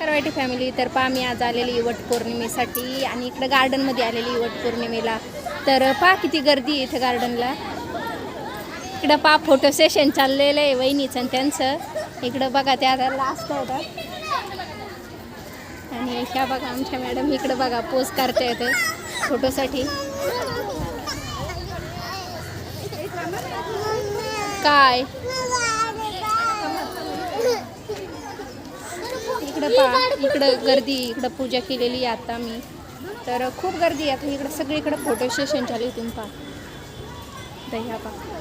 करवाटी family तर पहा मी आज आलेली वट पौर्णिमेसाठी आणि इकडं गार्डनमध्ये आलेली वट पौर्णिमेला. तर पहा किती गर्दी आहे इथं गार्डनला इकडं पहा फोटो सेशन चाललेलं आहे वहिनीचं आणि त्यांचं. इकडं बघा त्या आता लास्ट होतात. आणि ह्या बघा आमच्या मॅडम इकडं बघा पोज करता येतं फोटोसाठी काय? इकडं पहा इकडं गर्दी इकडं पूजा केलेली आहे आता मी. तर खूप गर्दी आहे. आता इकडं सगळीकडं फोटो सेशन झाली आहे तुम्ही पहा. दह्या पहा.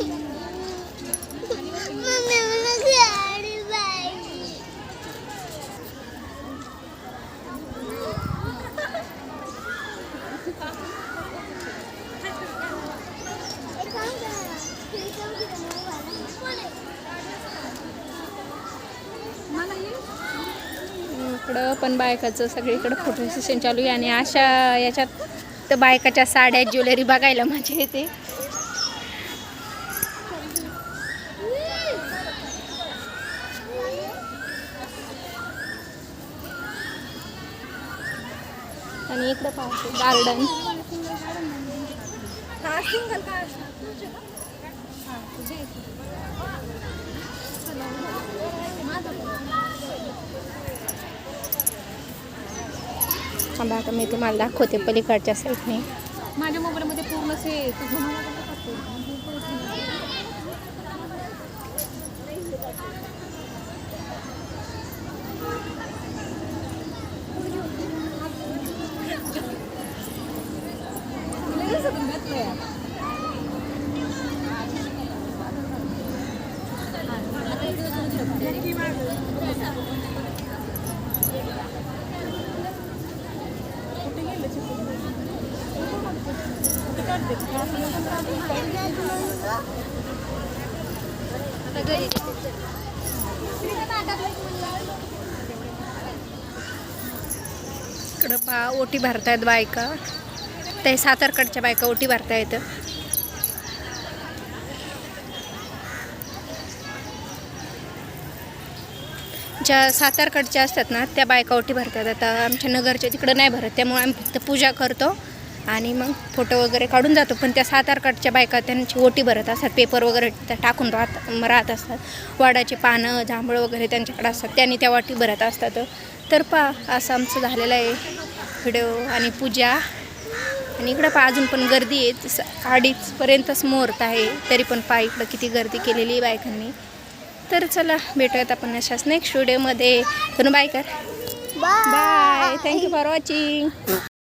you. इकडं पण बायकाचं सगळीकडं फोटो सेशन चालू आहे. आणि अशा याच्यात तर बायकाच्या साड्या ज्वेलरी बघायला मजा येते. आणि इकडं पाहतो गार्डन थांबा आता मी तुम्हाला दाखवते पलीकडच्या साईडने माझ्या मोबाईलमध्ये पूर्ण से Yeah. इकडं पा ओटी भरतायत बायका. ते सातारकडच्या बायका ओटी भरतायत. ज्या सातारकडच्या असतात ना त्या बायका ओटी भरतात आता आमच्या नगरच्या तिकडं नाही भरत त्यामुळे आम्ही फक्त पूजा करतो. आणि मग फोटो वगैरे काढून जातो. पण त्या सातारकडच्या बायका त्यांची ओटी भरत असतात. पेपर वगैरे टाकून राहत राहत असतात. वाडाची पानं जांभळं वगैरे त्यांच्याकडे असतात. त्यांनी त्या वाटी भरत असतात. तर पा असं आमचं झालेलं आहे. व्हिडिओ आणि पूजा. आणि इकडं पा अजून पण गर्दी आहे. अडीचपर्यंतच मुहूर्त आहे. तरी पण पा इकडं किती गर्दी केलेली आहे बायकांनी. तर चला भेटूयात आपण अशाच नेक्स्ट व्हिडिओमध्ये तर बाय कर bye bye thank you for watching